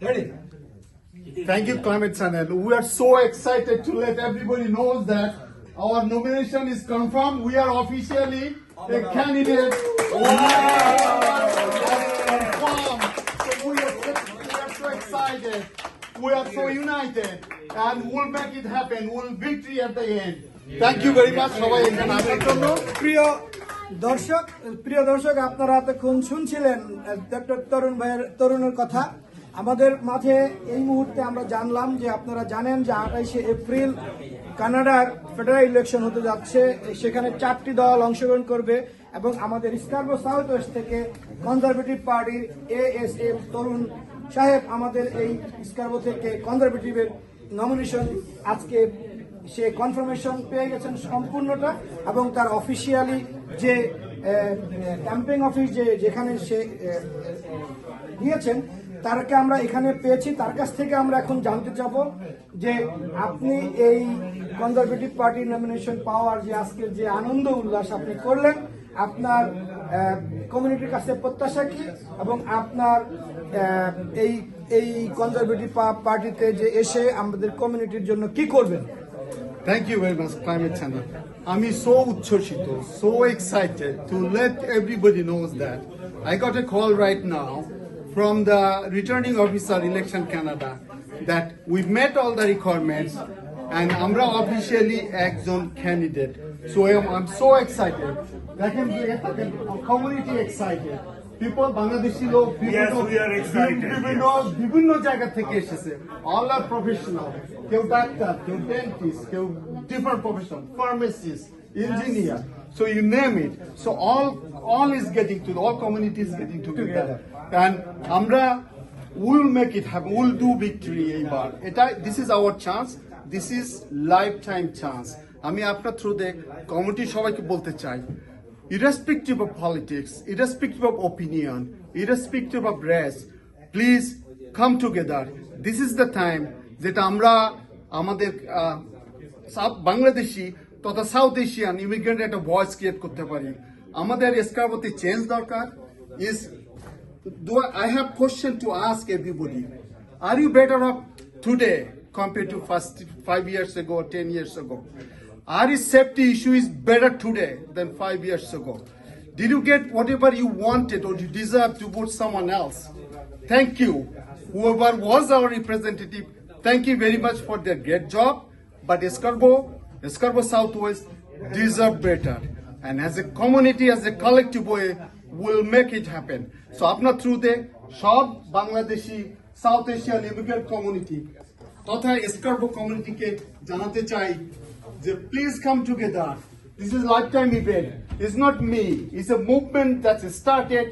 Thank you, Climate Channel. We are so excited to let everybody knows that our nomination is confirmed. We are officially a candidate. Confirmed. So we are, we are so excited. We are so united, and we'll make it happen. We'll victory at the end. Thank you very much, সবাই এখানে আসার জন্য। প্রিয় দর্শক প্রিয় দর্শক আপনারা এতক্ষণ শুনছিলেন ডক্টর তরুণ ভাইয়ের তরুণের কথা আমাদের মাঝে এই মুহূর্তে আমরা জানলাম যে আপনারা জানেন যে আঠাইশে এপ্রিল কানাডার ফেডারেল ইলেকশন হতে যাচ্ছে, সেখানে চারটি দল অংশগ্রহণ করবে এবং আমাদের স্কার্বো সাউথ ওয়েস্ট থেকে কনজারভেটিভ পার্টির এএসএম তরুণ সাহেব আমাদের এই স্কার্বো থেকে কনজারভেটিভের নমিনেশন আজকে সে কনফার্মেশন পেয়ে গেছেন সম্পূর্ণটা এবং তার অফিসিয়ালি যে ক্যাম্পেইন অফিস যে, যেখানে সে দিয়েছেন তারকে আমরা এখানে পেয়েছি। তার কাছ থেকে আমরা এখন জানতে চাব যে আপনি এই কনজারভেটিভ পার্টি নমিনেশন পাওয়ার যে আজকের যে আনন্দ উল্লাস আপনি করলেন আপনার কমিউনিটির কাছে প্রত্যাশা কি? এবং আপনার এই এই কনজারভেটিভ পার্টিতে যে এসে আমাদের কমিউনিটির জন্য কি করবেন? Thank you very much, Climate Channel. আমি সো উচ্ছ্বসিত, so excited to let everybody knows that I got a call right now from the returning officer Election Canada that we've met all the requirements and আমরা officially একজন candidate. So I'm, I'm so excited. দেখেন দেখেন, community excited. People Bangladeshi লোক Yes, we are excited, বিভিন্ন বিভিন্ন জায়গা থেকে এসেছে অল আর প্রফেশনাল কেউ ডাক্তার কেউ ডেন্টিস্ট কেউ different profession pharmacist engineer so you name it so all all is getting to all community is getting together আমরা will make it happen will do victory এইবার। এটা this is our chance this is lifetime chance আমি আপনার থ্রুতে community সবাইকে বলতে চাই irrespective of politics irrespective of opinion irrespective of race, please come together this is the time যেটা আমরা আমাদের সাউথ বাংলাদেশি তথা সাউথ এশিয়ান ইমিগ্রেন্ট একটা ভয়েস ক্রিয়েট করতে পারি। আমাদের এসকারপতি চেঞ্জ দরকার is do I, I have question to ask everybody. Are you better off today compared to first five years ago or ten years ago? Are safety issue is better today than five years ago? Did you get whatever you wanted or you deserve to vote someone else? Thank you. Whoever was our representative, thank you very much for their great job. But Escarbo, Escarbo Southwest deserve better. And as a community, as a collective way, will make it happen. So আপনার থ্রুতে সব Bangladeshi south Asian immigrant community তথা Scarborough কমিউনিটিকে জানাতে চাই যে please come together this is lifetime event is not me is a movement that started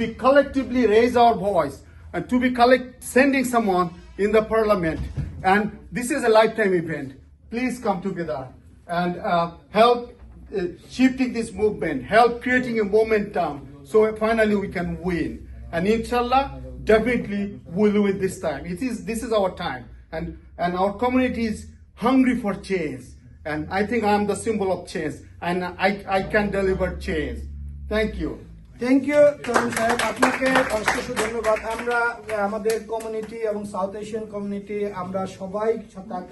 be collectively raise our voice and to be collect sending someone in the parliament and this is a lifetime event please come together and uh, help uh, shifting this movement help creating a momentum so finally we can win and inshallah definitely we'll win this time it is this is our time and and our community is hungry for change and i think i'm the symbol of change and i i can deliver change thank you thank you Tarun সাহেব আপনাকে অশেষ ধন্যবাদ আমরা আমাদের community এবং south Asian community আমরা সবাই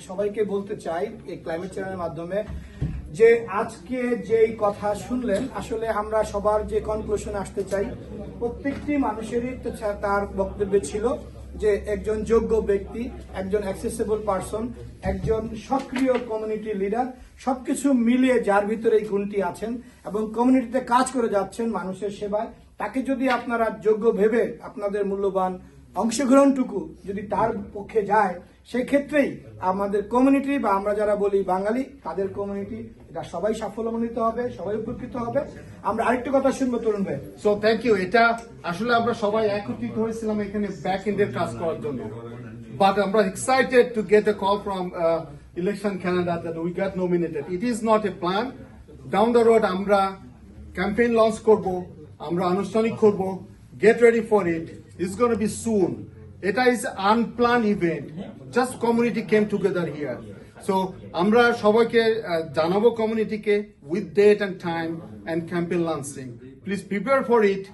সবাইকে বলতে চাই এই ক্লাইমেট চেঞ্জের মাধ্যমে যে আজকে যেই কথা শুনলেন, আসলে আমরা সবার যে কনক্লুশন আসতে চাই, প্রত্যেকটি মানুষেরই তার বক্তব্য ছিল যে একজন যোগ্য ব্যক্তি, একজন অ্যাক্সেসেবল পারসন একজন সক্রিয় কমিউনিটি লিডার সবকিছু মিলিয়ে যার ভিতরে এই গুণটি আছেন এবং কমিউনিটিতে কাজ করে যাচ্ছেন মানুষের সেবায়, তাকে যদি আপনারা যোগ্য ভেবে আপনাদের মূল্যবান অংশগ্রহণটুকু যদি তার পক্ষে যায়, সেক্ষেত্রেই আমাদের কমিউনিটি বা আমরা যারা বলি বাঙালি, তাদের কমিউনিটি এটা সবাই সাফল্যমণ্ডিত হবে, সবাই উপকৃত হবে। আমরা আরেকটু কথা শুনব, তরুণ ভাই। সো থ্যাংক ইউ এটা আসলে আমরা সবাই একত্রিত হয়েছিলাম এখানে ব্যাক এন্ডের কাজ করার জন্য। বাট আমরা excited to get a call from election Canada that we get nominated it is not a plan down the road আমরা ক্যাম্পেইন লঞ্চ করব, আমরা আনুষ্ঠানিক করব get ready for it is gonna be soon এটা is unplanned event just community came together here so আমরা সবাইকে জানাব কমিউনিটিকে with date and time and campaign launching please prepare for it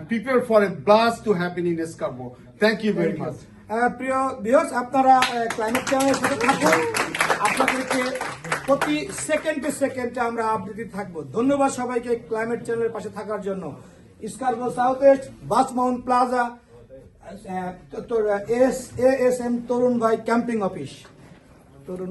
prepare for a blast to happen in Scarborough. Thank you very much. Ah, প্রিয় viewers আপনারা climate চ্যানেলের সাথে থাকুন। আপনাদেরকে প্রতি সেকেন্ডে সেকেন্ডে আমরা আপডেটেড থাকব। ধন্যবাদ সবাইকে ক্লাইমেট চ্যানেলের পাশে থাকার জন্য। Scarborough south west Birchmount plaza S A S M Tarun ভাই ক্যাম্পিং অফিস তরুণ